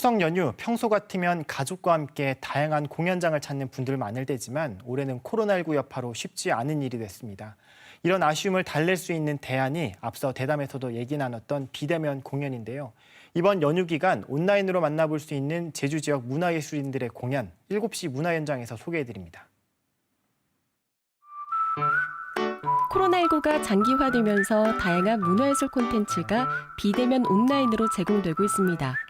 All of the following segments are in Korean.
추석 연휴 평소 같으면 가족과 함께 다양한 공연장을 찾는 분들 많을 테지만 올해는 코로나19 여파로 쉽지 않은 일이 됐습니다. 이런 아쉬움을 달랠 수 있는 대안이 앞서 대담에서도 얘기 나눴던 비대면 공연인데요. 이번 연휴 기간 온라인으로 만나볼 수 있는 제주 지역 문화예술인들의 공연 7시 문화현장에서 소개해드립니다. 코로나19가 장기화되면서 다양한 문화예술 콘텐츠가 비대면 온라인으로 제공되고 있습니다.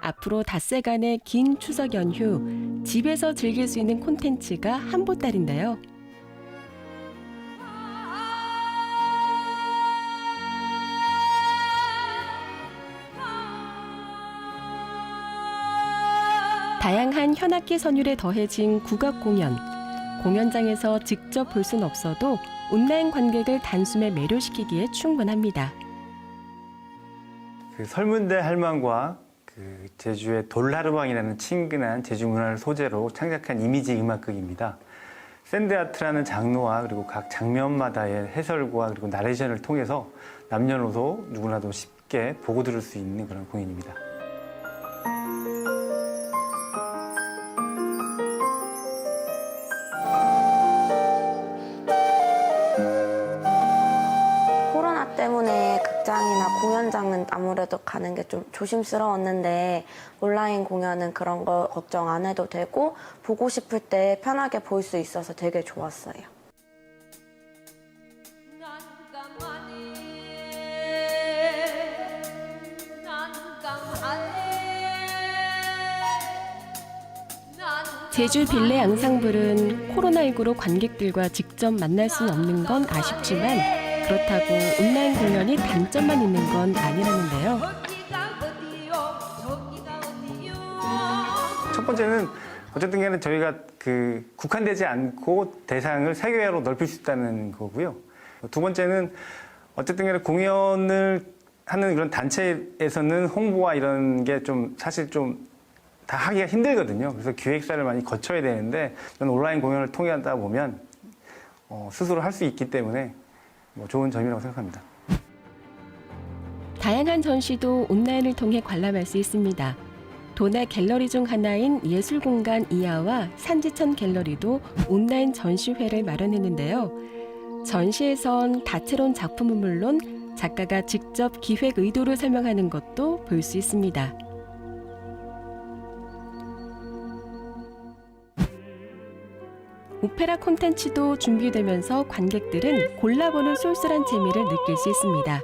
앞으로 닷새간의 긴 추석 연휴, 집에서 즐길 수 있는 콘텐츠가 한 보따리인데요. 다양한 현악기 선율에 더해진 국악 공연, 공연장에서 직접 볼 순 없어도 온라인 관객을 단숨에 매료시키기에 충분합니다. 그 설문대 할망과 그 제주의 돌하루방이라는 친근한 제주 문화를 소재로 창작한 이미지 음악극입니다. 샌드아트라는 장르와 그리고 각 장면마다의 해설과 그리고 나레이션을 통해서 남녀노소 누구나도 쉽게 보고 들을 수 있는 그런 공연입니다. 공연장은 아무래도 가는 게 좀 조심스러웠는데 온라인 공연은 그런 거 걱정 안 해도 되고 보고 싶을 때 편하게 볼 수 있어서 되게 좋았어요. 제주 빌레 앙상블은 코로나19로 관객들과 직접 만날 수는 없는 건 아쉽지만 그렇다고 온라인 공연이 단점만 있는 건 아니라는데요. 첫 번째는 어쨌든 간에 저희가 그 국한되지 않고 대상을 세계화로 넓힐 수 있다는 거고요. 두 번째는 어쨌든 간에 공연을 하는 그런 단체에서는 홍보와 이런 게 좀 사실 좀 다 하기가 힘들거든요. 그래서 기획사를 많이 거쳐야 되는데 이런 온라인 공연을 통해 하다 보면 어, 스스로 할 수 있기 때문에 뭐 좋은 점이라고 생각합니다. 다양한 전시도 온라인을 통해 관람할 수 있습니다. 도내 갤러리 중 하나인 예술공간 이하와 산지천 갤러리도 온라인 전시회를 마련했는데요. 전시에선 다채로운 작품은 물론 작가가 직접 기획 의도를 설명하는 것도 볼 수 있습니다. 오페라 콘텐츠도 준비되면서 관객들은 골라보는 쏠쏠한 재미를 느낄 수 있습니다.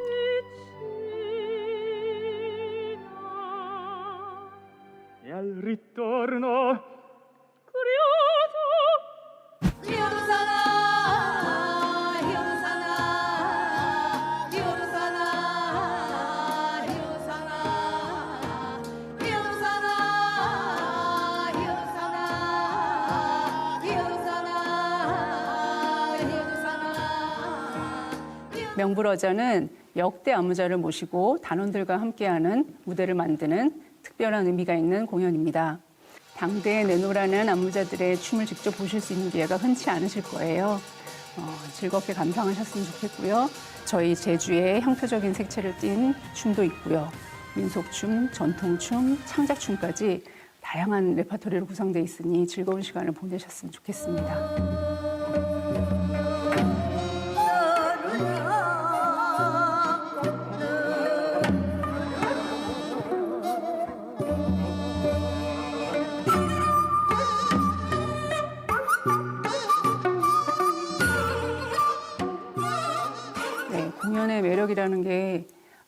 명불허전은 역대 안무자를 모시고 단원들과 함께하는 무대를 만드는 특별한 의미가 있는 공연입니다. 당대에 내노라는 안무자들의 춤을 직접 보실 수 있는 기회가 흔치 않으실 거예요. 어, 즐겁게 감상하셨으면 좋겠고요. 저희 제주의 형표적인 색채를 띤 춤도 있고요. 민속춤, 전통춤, 창작춤까지 다양한 레파토리로 구성되어 있으니 즐거운 시간을 보내셨으면 좋겠습니다.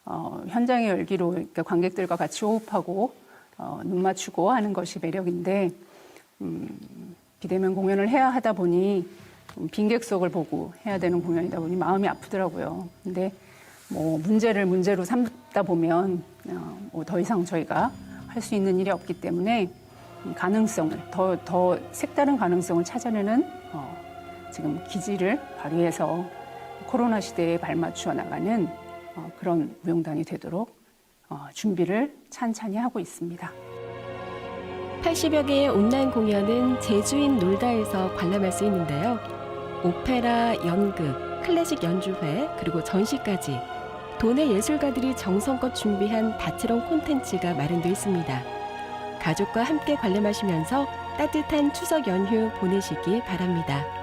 어, 현장의 열기로 그러니까 관객들과 같이 호흡하고 어, 눈 맞추고 하는 것이 매력인데 음, 비대면 공연을 해야 하다 보니 좀 빈객석을 보고 해야 되는 공연이다 보니 마음이 아프더라고요. 근데 뭐 문제를 문제로 삼다 보면 어, 뭐더 이상 저희가 할 수 있는 일이 없기 때문에 이 가능성을 더 더 색다른 가능성을 찾아내는 어, 지금 기지를 발휘해서 코로나 시대에 발맞추어 나가는 어, 그런 무용단이 되도록 어, 준비를 찬찬히 하고 있습니다. 80여 개의 온라인 공연은 제주인 놀다에서 관람할 수 있는데요. 오페라, 연극, 클래식 연주회, 그리고 전시까지 도내 예술가들이 정성껏 준비한 다채로운 콘텐츠가 마련되어 있습니다. 가족과 함께 관람하시면서 따뜻한 추석 연휴 보내시기 바랍니다.